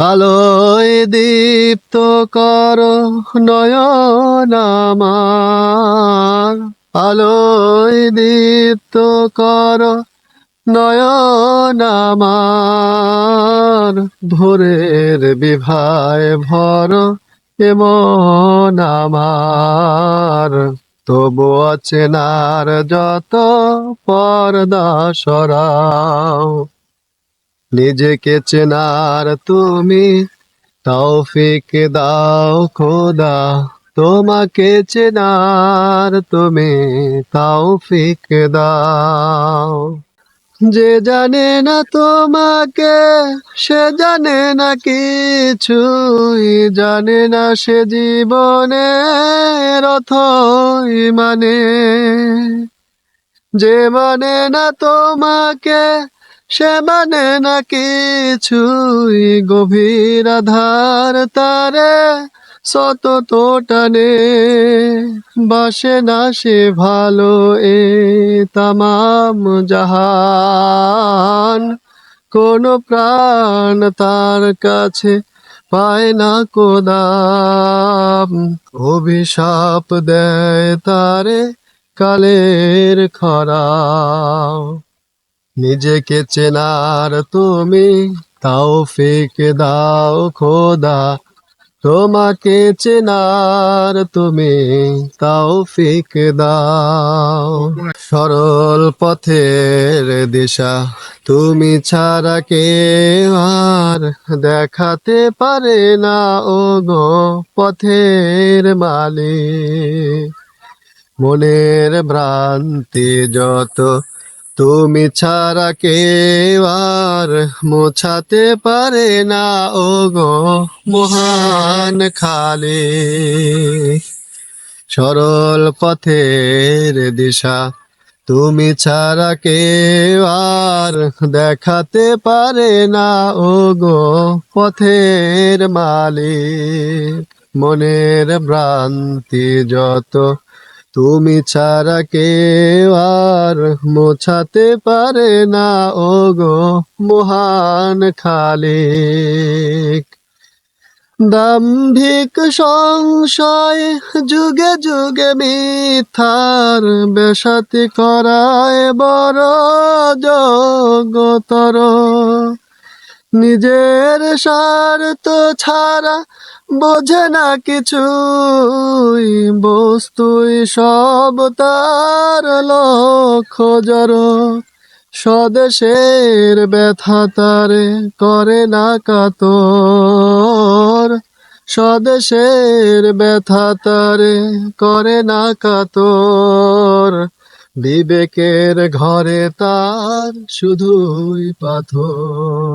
আলোয় দীপ্ত কর নয়ন আমার। আলোয় দীপ্ত কর নয়ন আমার। ভোরের বিভায় ভর এমন আমার। তবু অচেনার যত পর্দা সরাও। নিজেকে চেনার তুমি তৌফিক দাও খোদা। তোমাকে চেনার তুমি তৌফিক দাও। যে জানে না তোমাকে, সে জানে না কিছুই। জানে না সে জীবনের অথই মানে। যে মানে না তোমাকে সে মানে না কিছুই গভীর আধার তারে? শত তো টানে, বাসে না সে ভালো এ তামাম জাহান। কোন প্রাণ তার কাছে পায় না কোদাম। অভিশাপ দেয় তারে কালের খরা। নিজেকে চেনার তুমি তৌফিক দাও খোদা। তোমাকে চেনার তুমি তৌফিক দাও। সরল পথের দিশা তুমি ছাড়া কে আর দেখাতে পারে না ও গো পথের মালিক। মনের ভ্রান্তি যত তুমি ছাড়া কে আর মোছাতে পারে না ও গো মহান খালে। সরল পথের দিশা তুমি ছাড়া কে আর দেখাতে পারে না ও গো পথের মালিক। মনের ভ্রান্তি যত তুমি ছাড়া কে আর মোছাতে পারে না ও গো মহান খালিক। দাম্ভিক সংশয় যুগে যুগে মিথার বেসাতি করায় বড় জগতর। নিজের স্বার্থ ছাড়া বোঝে না কিছুই বস্তুই সব তার লক্ষ্য জড়। স্বদেশের ব্যথা তারে করে না কাতর। স্বদেশের ব্যথা তারে করে না কাতর। বিবেকের ঘরে তার শুধুই পাথর।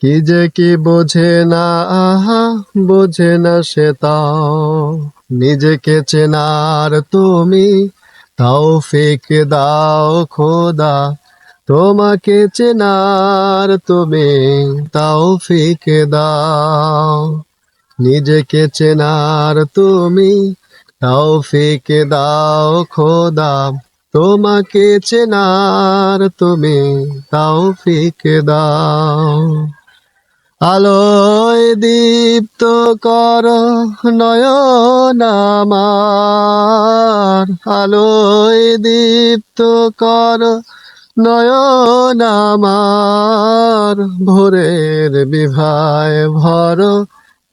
কি যে কি বোঝে না, আহা, বোঝে না সে তাও। নিজেকে চেনার তুমি তৌফিক দাও খোদা। তোমাকে চেনার তুমি তৌফিক দাও। নিজেকে চেনার তুমি তৌফিক দাও খোদা। তোমাকে চেনার তুমি তৌফিক দাও। আলোয় দীপ্ত কর নয়ন আমার। আলোয় দীপ্ত কর নয়ন আমার। ভোরের বিভায় ভর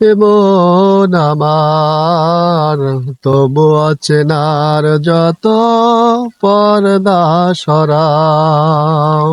এমন আমার তবু অচেনার যত পর্দা সরাও।